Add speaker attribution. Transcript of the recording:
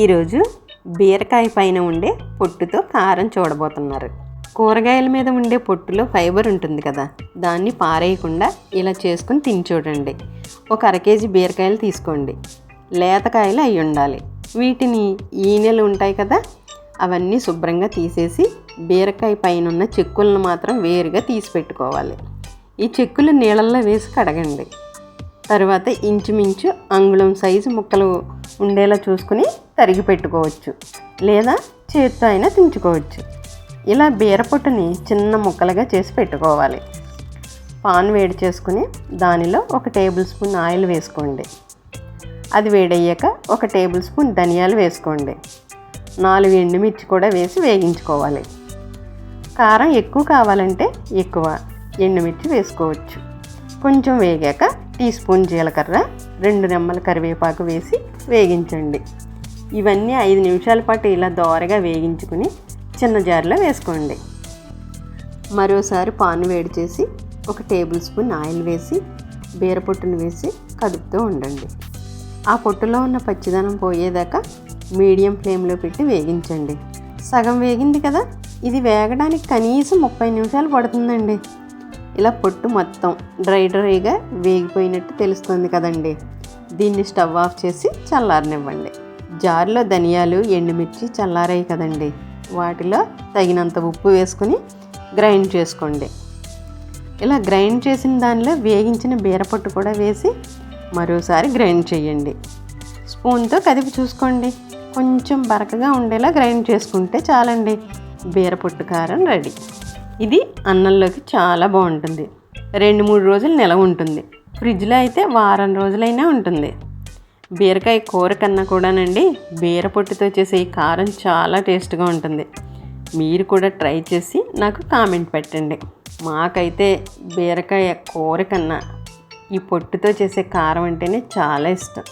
Speaker 1: ఈరోజు బీరకాయ పైన ఉండే పొట్టుతో కారం చూడబోతున్నారు. కూరగాయల మీద ఉండే పొట్టులో ఫైబర్ ఉంటుంది కదా దాన్ని పారేయకుండా ఇలా చేసుకుని తిని చూడండి. ఒక అర కేజీ బీరకాయలు తీసుకోండి. లేతకాయలు అయి ఉండాలి. వీటిని ఈనెలు ఉంటాయి కదా అవన్నీ శుభ్రంగా తీసేసి బీరకాయ పైన ఉన్న చెక్కులను మాత్రం వేరుగా తీసి పెట్టుకోవాలి. ఈ చెక్కులు నీళ్ళల్లో వేసి కడగండి. తర్వాత ఇంచుమించు అంగుళం సైజు ముక్కలు ఉండేలా చూసుకుని తరిగి పెట్టుకోవచ్చు. లేదా చేత్తో అయినా తుంచుకోవచ్చు. ఇలా బీరపొట్టుని చిన్న ముక్కలుగా చేసి పెట్టుకోవాలి. పాన్ వేడి చేసుకుని దానిలో ఒక టేబుల్ స్పూన్ ఆయిల్ వేసుకోండి. అది వేడయ్యాక ఒక టేబుల్ స్పూన్ ధనియాలు వేసుకోండి. నాలుగు ఎండుమిర్చి కూడా వేసి వేగించుకోవాలి. కారం ఎక్కువ కావాలంటే ఎక్కువ ఎండుమిర్చి వేసుకోవచ్చు. కొంచెం వేగాక టీ స్పూన్ జీలకర్ర రెండు రెమ్మల కరివేపాకు వేసి వేగించండి. ఇవన్నీ ఐదు నిమిషాల పాటు ఇలా దోరగా వేగించుకుని చిన్న జార్లో వేసుకోండి. మరోసారి పాన్ వేడి చేసి ఒక టేబుల్ స్పూన్ ఆయిల్ వేసి బీరపొట్టును వేసి కదుపుతూ ఉండండి. ఆ పొట్టులో ఉన్న పచ్చిదనం పోయేదాకా మీడియం ఫ్లేమ్లో పెట్టి వేగించండి. సగం వేగింది కదా ఇది వేగడానికి కనీసం ముప్పై నిమిషాలు పడుతుందండి. ఇలా పొట్టు మొత్తం డ్రై డ్రైగా వేగిపోయినట్టు తెలుస్తుంది కదండి. దీన్ని స్టవ్ ఆఫ్ చేసి చల్లారనివ్వండి. జార్లో ధనియాలు ఎండుమిర్చి చల్లారాయి కదండి. వాటిలో తగినంత ఉప్పు వేసుకుని గ్రైండ్ చేసుకోండి. ఇలా గ్రైండ్ చేసిన దానిలో వేగించిన బీరపొట్టు కూడా వేసి మరోసారి గ్రైండ్ చేయండి. స్పూన్తో కదిపి చూసుకోండి. కొంచెం బరకగా ఉండేలా గ్రైండ్ చేసుకుంటే చాలండి. బీరపొట్టు కారం రెడీ. ఇది అన్నంలోకి చాలా బాగుంటుంది. రెండు మూడు రోజులు నిలవ ఉంటుంది. ఫ్రిడ్జ్లో అయితే వారం రోజులైనా ఉంటుంది. బీరకాయ కూర కన్నా కూడానండి బీర పొట్టుతో చేసే ఈ కారం చాలా టేస్ట్గా ఉంటుంది. మీరు కూడా ట్రై చేసి నాకు కామెంట్ పెట్టండి. మాకైతే బీరకాయ కూర కన్నా ఈ పొట్టుతో చేసే కారం అంటేనే చాలా ఇష్టం.